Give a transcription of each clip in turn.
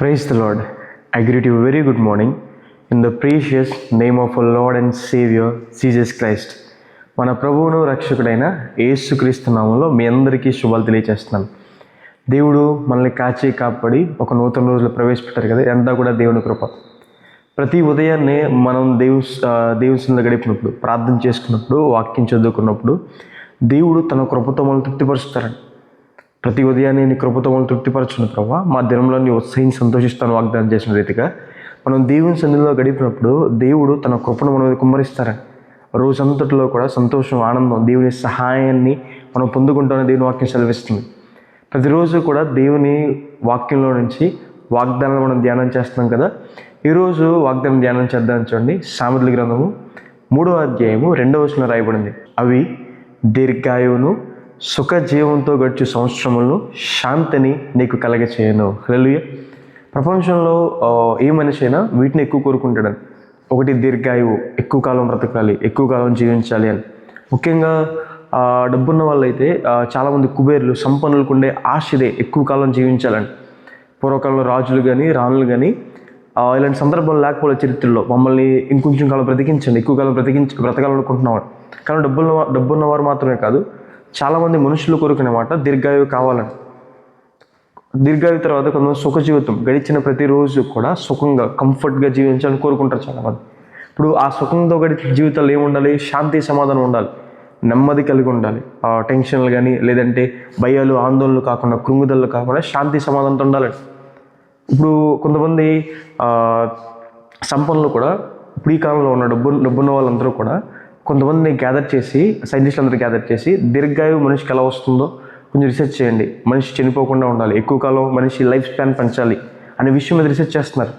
Praise the Lord. I greet you. Very good morning. In the precious name of our Lord and Savior Jesus Christ. మన ప్రభువును రక్షకుడైన యేసుక్రీస్తు నామంలో మీ అందరికీ శుభాలు తెలియజేస్తున్నాను దేవుడు మనల్ని కాచి కాపాడి ఒక నూతన రోజులు ప్రవేశపెట్టారు కదా ఎంత కూడా దేవుని కృప. ప్రతి ఉదయాన్నే మనం దేవు దేవుని గడిపినప్పుడు ప్రార్థన చేసుకున్నప్పుడు వాక్యం చదువుకున్నప్పుడు దేవుడు తన కృపతో మనల్ని తృప్తిపరుస్తారండి. ప్రతి ఉదయాన్నే నీ కృపతో మనం తృప్తిపరచును ప్రభావ మా దినంలో నీ ఉత్సహించి సంతోషిస్తాను వాగ్దానం చేసిన రీతిగా మనం దేవుని సన్నిధిలో గడిపినప్పుడు దేవుడు తన కృపను మన మీద కుమ్మరిస్తారని. రోజంతటిలో కూడా సంతోషం ఆనందం దేవుని సహాయాన్ని మనం పొందుకుంటామని దేవుని వాక్యం సెలవిస్తుంది. ప్రతిరోజు కూడా దేవుని వాక్యంలో నుంచి వాగ్దానాలు మనం ధ్యానం చేస్తున్నాం కదా. ఈరోజు వాగ్దానం ధ్యానం చేద్దాం చూడండి. సామెతల గ్రంథము మూడవ అధ్యాయము రెండవ వచనం రాయబడింది. అవి దీర్ఘాయువును సుఖ జీవంతో గడిచే సంవత్సరములను శాంతిని నీకు కలగచేయను. హలలుయ ప్రపంచంలో ఏ మనిషి అయినా వీటిని ఎక్కువ కోరుకుంటాడని ఒకటి దీర్ఘాయువు ఎక్కువ కాలం బ్రతకాలి ఎక్కువ కాలం జీవించాలి అని. ముఖ్యంగా డబ్బున్న వాళ్ళైతే చాలామంది కుబేర్లు సంపన్నులకు ఉండే ఆశ ఇదే ఎక్కువ కాలం జీవించాలని. పూర్వకాలంలో రాజులు కానీ రాణులు కానీ ఇలాంటి సందర్భాలు లేకపోలే చరిత్రలో. మమ్మల్ని ఇంకొంచెం కాలం బ్రతికించండి ఎక్కువ కాలం బ్రతికించి బ్రతకాలనుకుంటున్నాం కానీ డబ్బున్న డబ్బున్నవారు మాత్రమే కాదు చాలామంది మనుషులు కోరుకునే దీర్ఘాయువు కావాలని. దీర్ఘాయువు తర్వాత కొంతమంది సుఖ జీవితం గడిచిన ప్రతిరోజు కూడా సుఖంగా కంఫర్ట్గా జీవించాలని కోరుకుంటారు చాలామంది. ఇప్పుడు ఆ సుఖంతో గడిచిన జీవితాలు ఏముండాలి శాంతి సమాధానం ఉండాలి. నెమ్మది కలిగి ఉండాలి. ఆ టెన్షన్లు కానీ లేదంటే భయాలు ఆందోళనలు కాకుండా కృంగుదలు కాకుండా శాంతి సమాధానంతో ఉండాలి. ఇప్పుడు కొంతమంది సంపన్నులు కూడా ఇప్పుడు ఈ కాలంలో ఉన్న డబ్బు డబ్బున్న వాళ్ళందరూ కూడా కొంతమందిని గ్యాదర్ చేసి సైంటిస్టులు అందరూ గ్యాదర్ చేసి దీర్ఘాయువు మనిషికి ఎలా వస్తుందో కొంచెం రీసెర్చ్ చేయండి. మనిషి చనిపోకుండా ఉండాలి. ఎక్కువ కాలం మనిషి లైఫ్ స్పాన్ పెంచాలి అనే విషయం మీద రీసెర్చ్ చేస్తున్నారు.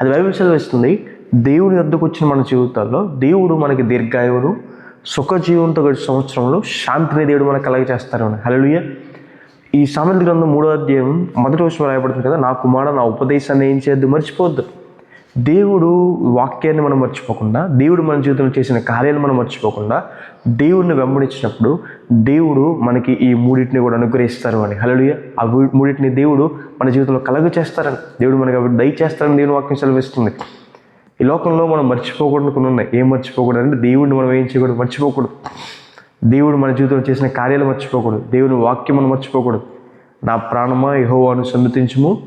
అది బైబిల్ చదివిస్తుంది దేవుని వద్దకు వచ్చిన మన జీవితాల్లో దేవుడు మనకి దీర్ఘాయువును సుఖ జీవంతో గడిచే సంవత్సరంలో శాంతిని దేవుడు మనకు కలగ చేస్తారు. హలలుయ ఈ సామెత గ్రంథం మూడో అధ్యాయం మొదటి వచ్చిన రాయబడుతుంది కదా నా కుమార నా ఉపదేశాన్ని ఏం చేయొద్దు మర్చిపోవద్దు. దేవుడు వాక్యాన్ని మనం మర్చిపోకుండా దేవుడు మన జీవితంలో చేసిన కార్యాలు మనం మర్చిపోకుండా దేవుడిని వెంబడించినప్పుడు దేవుడు మనకి ఈ మూడింటిని కూడా అనుగ్రహిస్తారు అని. హలో ఆ మూడింటిని దేవుడు మన జీవితంలో కలగ చేస్తారని. దేవుడు మనకి అవి దయచేస్తారని దేవుని వాక్యం సెలవిస్తుంది. ఈ లోకంలో మనం మర్చిపోకూడదు కొన్ని ఉన్నాయి. ఏం మర్చిపోకూడదు అంటే దేవుడిని మనం ఏం చేయకూడదు? మర్చిపోకూడదు. దేవుడు మన జీవితంలో చేసిన కార్యాలు మర్చిపోకూడదు. దేవుని వాక్యం మనం మర్చిపోకూడదు. నా ప్రాణమా యహోవాను సన్నతించము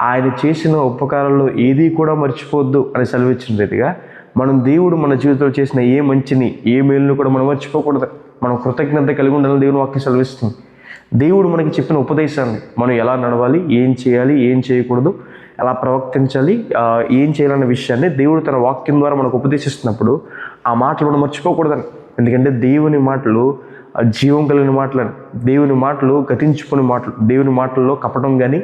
ఆయన చేసిన ఉపకారాల్లో ఏది కూడా మర్చిపోవద్దు అని సెలవిచ్చిన రీతిగా మనం దేవుడు మన జీవితంలో చేసిన ఏ మంచిని ఏ మేలును కూడా మనం మర్చిపోకూడదు. మనం కృతజ్ఞత కలిగి ఉండాలని దేవుని వాక్యం సెలవిస్తుంది. దేవుడు మనకి చెప్పిన ఉపదేశాన్ని మనం ఎలా నడవాలి ఏం చేయాలి ఏం చేయకూడదు ఎలా ప్రవర్తించాలి ఏం చేయాలన్న విషయాన్ని దేవుడు తన వాక్యం ద్వారా మనకు ఉపదేశిస్తున్నప్పుడు ఆ మాటలు మనం మర్చిపోకూడదని. ఎందుకంటే దేవుని మాటలు జీవం కలిగిన మాటలని దేవుని మాటలు గతించుకునే మాటలు దేవుని మాటల్లో కపటం కానీ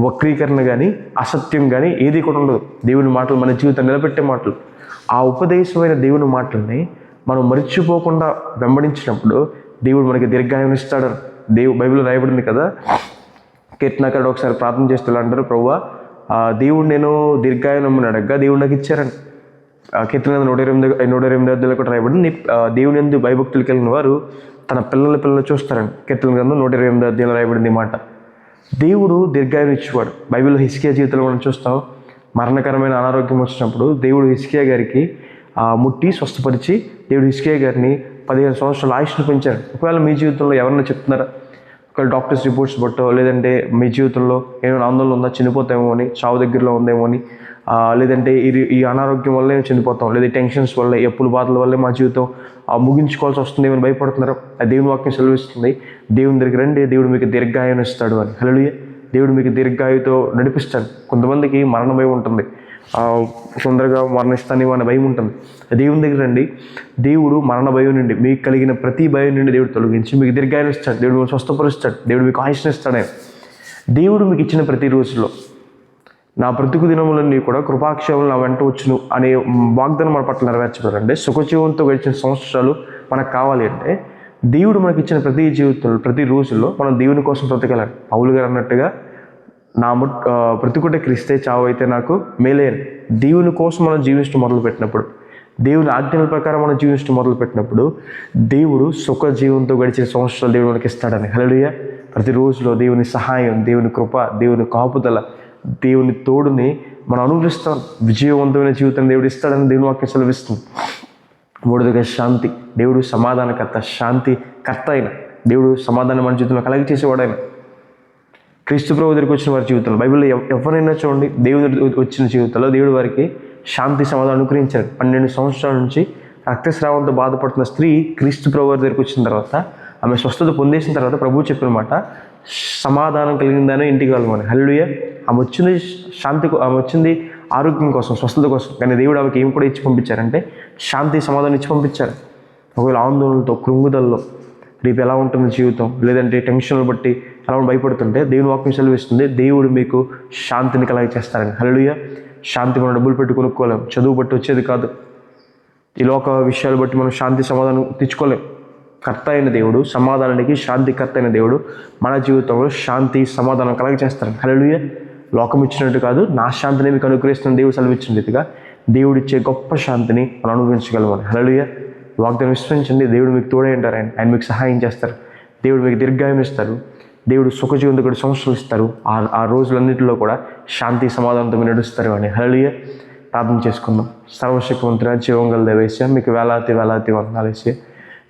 వక్రీకరణ కానీ అసత్యం కానీ ఏది కూడా ఉండదు. దేవుని మాటలు మన జీవితం నిలబెట్టే మాటలు. ఆ ఉపదేశమైన దేవుని మాటల్ని మనం మర్చిపోకుండా వెంబడించినప్పుడు దేవుడు మనకి దీర్ఘాయం ఇస్తాడు. దేవు బైబిల్ రాయబడింది కదా? కీర్తనకారుడు ఒకసారి ప్రార్థన చేస్తూ అంటారు ప్రభువా ఆ దేవుడు నేను దీర్ఘాయునమ్మని అడగ్గా దేవుడు నాకు ఇచ్చారని. కీర్తన నూట ఎనిమిది నూట ఎనిమిది అద్దెలు కూడా రాయబడింది. దేవుని ఎందు భయభక్తులు వెళ్ళిన వారు తన పిల్లల పిల్లలు చూస్తారని కీర్తన గ్రంథం నూట ఇరవై ఎనిమిది అధ్యాయంలో రాయబడింది మాట. దేవుడు దీర్ఘాయుని ఇచ్చేవాడు బైబిల్లో హిస్కియా జీవితంలో మనం చూస్తాం మరణకరమైన అనారోగ్యం వచ్చినప్పుడు దేవుడు హిస్కియా గారికి ఆ, ముట్టి స్వస్థపరిచి దేవుడు హిస్కియా గారిని పదిహేను సంవత్సరాలు ఆయుష్ను పెంచారు ఒకవేళ మీ జీవితంలో ఎవరన్నా చెప్తున్నారా ఒకవేళ డాక్టర్స్ రిపోర్ట్స్ బట్టో లేదంటే మీ జీవితంలో ఏమైనా ఆందోళన ఉందా చనిపోతామో అని చావు దగ్గరలో ఉందేమో అని లేదంటే ఈ ఈ అనారోగ్యం వల్లే చనిపోతాం లేదా టెన్షన్స్ వల్ల ఎప్పుల బాధల వల్లే మా జీవితం ఆ, ముగించుకోవాల్సి వస్తుంది ఏమైనా భయపడుతున్నారు. ఆ దేవుని వాక్యం సెలవిస్తుంది. దేవుని దగ్గర రండి దేవుడు మీకు దీర్ఘాయుని ఇస్తాడు అని. హలో దేవుడు మీకు దీర్ఘాయుతో నడిపిస్తాడు. కొంతమందికి మరణ భయం ఉంటుంది. తొందరగా మరణిస్తానేమో అనే భయం ఉంటుంది. దేవుని దగ్గర రండి. దేవుడు మరణ భయం నుండి మీకు కలిగిన ప్రతి భయం నుండి దేవుడు తొలగించి మీకు దీర్ఘాయుని ఇస్తాడు. దేవుడు మీకు స్వస్థపరుస్తాడు. దేవుడు మీకు ఆయుష్ని దేవుడు మీకు ఇచ్చిన ప్రతి రోజులో నా బ్రతుకు దినములన్నీ కూడా కృపాక్షేమం నా వెంట వచ్చును అనే వాగ్దానం మన పట్ల నెరవేర్చబడండి. సుఖజీవంతో గడిచిన సంవత్సరాలు మనకు కావాలి అంటే దేవుడు మనకి ఇచ్చిన ప్రతి జీవితంలో ప్రతి రోజుల్లో మనం దేవుని కోసం బ్రతకాలి పౌలు గారు అన్నట్టుగా నా ముట్ బ్రతుకుంటే క్రిస్తే చావు అయితే నాకు మేలే దేవుని కోసం మనం జీవించడం మొదలు పెట్టినప్పుడు దేవుని ఆజ్ఞల ప్రకారం మనం జీవించడం మొదలు పెట్టినప్పుడు దేవుడు సుఖ జీవంతో గడిచిన సంవత్సరాలు దేవుడు మనకి ఇస్తాడని హలడియ ప్రతి రోజులో దేవుని సహాయం దేవుని కృప దేవుని కాపుదల దేవుని తోడుని మనం అనుభవిస్తాం విజయవంతమైన జీవితం దేవుడు ఇస్తాడని దేవుని వాక్యం సెలవిస్తుంది. మూడోదిగా శాంతి. దేవుడు సమాధానకర్త. శాంతి కర్త అయిన. దేవుడు సమాధానం మన జీవితంలో కలిగి చేసేవాడు ఆయన క్రీస్తు ప్రభు దగ్గరికి వచ్చిన వారి జీవితంలో బైబిల్లో ఎవ- ఎవరైనా చూడండి దేవుని వచ్చిన జీవితంలో దేవుడు వారికి శాంతి సమాధానం అనుగ్రహించాడు. పన్నెండు సంవత్సరాల నుంచి రక్తస్రావంతో బాధపడుతున్న స్త్రీ క్రీస్తు ప్రభు వారి దగ్గరికి వచ్చిన తర్వాత ఆమె స్వస్థత పొందేసిన తర్వాత ప్రభువు చెప్పిన మాట సమాధానం కలిగిందని ఇంటికి వెళ్ళమని. హల్లుయ ఆమె వచ్చింది శాంతి ఆమె వచ్చింది ఆరోగ్యం కోసం స్వస్థత కోసం. కానీ దేవుడు ఆమెకి ఏం కూడా ఇచ్చి పంపించారంటే శాంతి సమాధానం ఇచ్చి పంపించారు. ఒకవేళ ఆందోళనతో కృంగుదల్లో రేపు ఎలా ఉంటుంది జీవితం? లేదంటే టెన్షన్లు బట్టి ఎలా భయపడుతుంటే దేవుని వాక్యం సెలవిస్తుంది దేవుడు మీకు శాంతిని కలగ చేస్తారని హల్లుయ శాంతి మనం డబ్బులు పెట్టి కొనుక్కోలేం. చదువు బట్టి వచ్చేది కాదు. ఈ లోక విషయాలు బట్టి మనం శాంతి సమాధానం తెచ్చుకోలేం. కర్త అయిన దేవుడు సమాధానానికి శాంతి కర్త అయిన దేవుడు మన జీవితంలో శాంతి సమాధానం కలగ చేస్తారు హల్లెలూయ. లోకం ఇచ్చినట్టు కాదు నా శాంతిని మీకు అనుగ్రహిస్తున్న దేవుడు సెలవిచ్చినట్టుగా దేవుడిచ్చే గొప్ప శాంతిని మనం అనుభవించగలమని హలలుయ వాగ్దానం విశ్వసించండి దేవుడు మీకు తోడై ఉంటారు ఆయన ఆయన మీకు సహాయం చేస్తారు. దేవుడు మీకు దీర్ఘాయం ఇస్తారు. దేవుడు సుఖజీవంతుడు సంవత్సరాలు ఇస్తారు. ఆ ఆ రోజులన్నింటిలో కూడా శాంతి సమాధానంతో మీరు నడుస్తారు అని హళలియ ప్రార్థన చేసుకుందాం. సర్వశక్తివంతుడ జీవంగల దేవేశ్య మీకు వేలాతి వేలాతి వందనాలు వేసి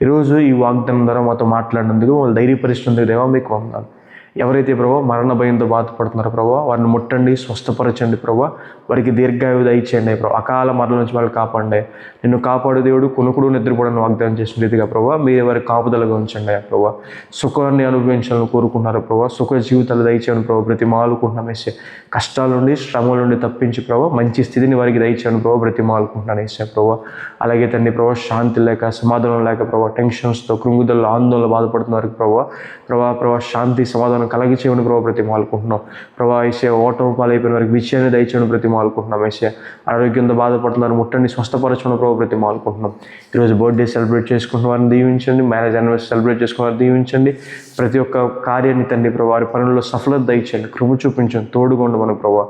ఈరోజు ఈ వాగ్దానం ద్వారా మాతో మాట్లాడినందుకు వాళ్ళు ధైర్యపరిచినందుకు దేవా మీకు వందాలు ఎవరైతే ప్రభావ మరణ భయంతో బాధపడుతున్నారో ప్రభావ వారిని ముట్టండి స్వస్థపరచండి ప్రభావ వారికి దీర్ఘాయువు దయచేయండి ప్రభా. అకాల మరణ నుంచి వాళ్ళు కాపాడండి. నిన్ను కాపాడు దేవుడు కొనుకుడు నిద్రపోవడానికి వాగ్దానం చేసిన రీతిగా ప్రభావ మీరు వారి కాపుదలుగా ఉంచండి ప్రభావ సుఖాన్ని అనుభవించాలని కోరుకున్నారు ప్రభావ సుఖ జీవితాలు దయచేయండి ప్రభావ ప్రతి మాలుకుంటున్నాం వేసే కష్టాల నుండి శ్రమల నుండి తప్పించి ప్రభావ మంచి స్థితిని వారికి దయచేయండి ప్రభావ ప్రతి మాలుకుంటున్నాను వేసే ప్రభావ అలాగే తండ్రి ప్రభావ శాంతి లేక సమాధానం లేక ప్రభావ టెన్షన్స్తో కృంగుదల ఆందోళన బాధపడుతున్న వారికి ప్రభావ ప్రభావ ప్రభావ శాంతి సమాధానం కలిగి చేయమని ప్రభావ ప్రతి మాలుకుంటున్నాం ప్రభావ వేసే ఓటం పాలైపోయిన వారికి విజయాన్ని దయచేయడం ప్రతి మాలుకుంటున్నాం వేసే ఆరోగ్యంతో బాధపడుతున్నారు ముట్టండి స్వస్థపరచడం ప్రభావ ప్రతి మాలుకుంటున్నాం ఈరోజు బర్త్డే సెలబ్రేట్ చేసుకుంటున్న వారిని దీవించండి మ్యారేజ్ యానివర్సరీ సెలబ్రేట్ చేసుకున్న వారిని దీవించండి. ప్రతి ఒక్క కార్యాన్ని తండ్రి ప్రభావ వారి పనుల్లో సఫలత దయచేయండి కృప చూపించండి తోడుగా ఉండమని ప్రభావ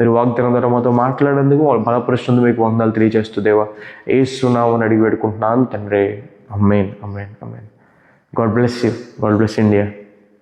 మీరు వాగ్దానం ద్వారా మాతో మాట్లాడేందుకు వాళ్ళు బలపరుస్తుంది మీకు వందలు తెలియజేస్తూ దేవా ఏసునామని అడిగి పెట్టుకుంటున్నాను తండ్రి. Amen amen amen God bless you God bless India.